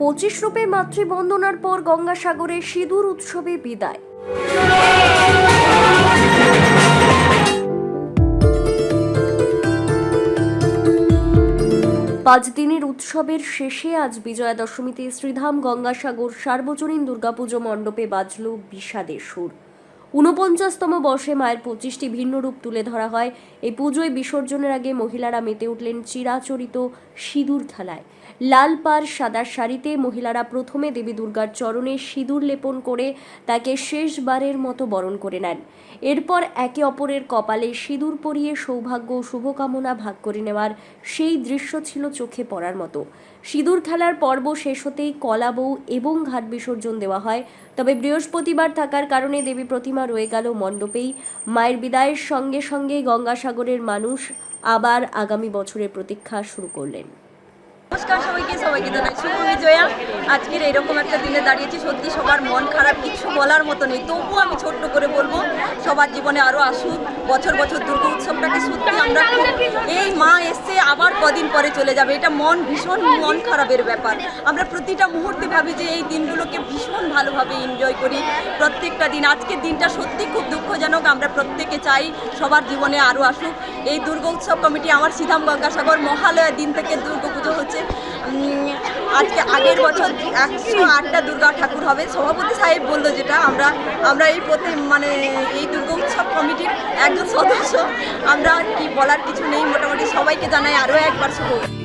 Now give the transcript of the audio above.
পঁচিশ রূপে মাতৃবন্দনার পর গঙ্গাসাগরে সিঁদুর উৎসবে বিদায়। পাঁচ দিনের উৎসবের শেষে আজ বিজয়া দশমীতে শ্রীধাম গঙ্গাসাগর সার্বজনীন দুর্গাপুজো মণ্ডপে বাজল বিষাদের সুর। ঊনপঞ্চাশতম বর্ষে মায়ের পঁচিশটি ভিন্ন রূপ তুলে ধরা হয়। এই পুজোয় বিসর্জনের আগে মহিলারা মেতে উঠলেন চিরাচরিত সিঁদুর খেলায়। লাল পাড় সাদা শাড়িতে মহিলারা প্রথমে দেবী দুর্গার চরণে সিঁদুর লেপন করে তাকে শেষবারের মতো বরণ করে নেন। এরপর একে অপরের কপালে সিঁদুর পরিয়ে সৌভাগ্য শুভকামনা ভাগ করে নেওয়ার সেই দৃশ্য ছিল চোখে পড়ার মতো। সিঁদুর খেলার পর্ব শেষ হতেই কলা বউ এবং ঘাট বিসর্জন দেওয়া হয়। তবে বৃহস্পতিবার থাকার কারণে দেবী প্রতিমা রয়ে গেল মণ্ডপেই। মায়ের বিদায়ের সঙ্গে সঙ্গে গঙ্গাসাগরের মানুষ আবার আগামী বছরের প্রতীক্ষা শুরু করলেন। নমস্কার সবাইকে সবাইকে জানাই শুভ বিজয়া। আজকের এরকম একটা দিনে দাঁড়িয়েছি, সত্যি সবার মন খারাপ, কিছু বলার মতো নেই। তবুও আমি ছোট্ট করে বলব, সবার জীবনে আরও আসুক, বছর বছর দুর্গা উৎসবটাকে সত্যি আমরা এই মা এসছে, আবার কদিন পরে চলে যাবে। এটা মন ভীষণ মন খারাপের ব্যাপার। আমরা প্রতিটা মুহূর্তে ভাবি যে এই দিনগুলোকে ভীষণ ভালোভাবে এনজয় করি। প্রত্যেকটা দিন, আজকের দিনটা সত্যি খুব দুঃখজনক। আমরা প্রত্যেকে চাই সবার জীবনে আরও আসুক। এই দুর্গা উৎসব কমিটি আমার সিধাম গঙ্গাসাগর মহালয়ার দিন থেকে দুর্গা পুজো হচ্ছে। উম, আজকে আগের বছর একশো আটটা দুর্গা ঠাকুর হবে। সভাপতি সাহেব বলল যেটা আমরা আমরা এই প্রতি মানে এই দুর্গা উৎসব কমিটির একজন সদস্য। আমরা কি বলার কিছু নেই। মোটামুটি সবাইকে জানাই আরও একবার শুভ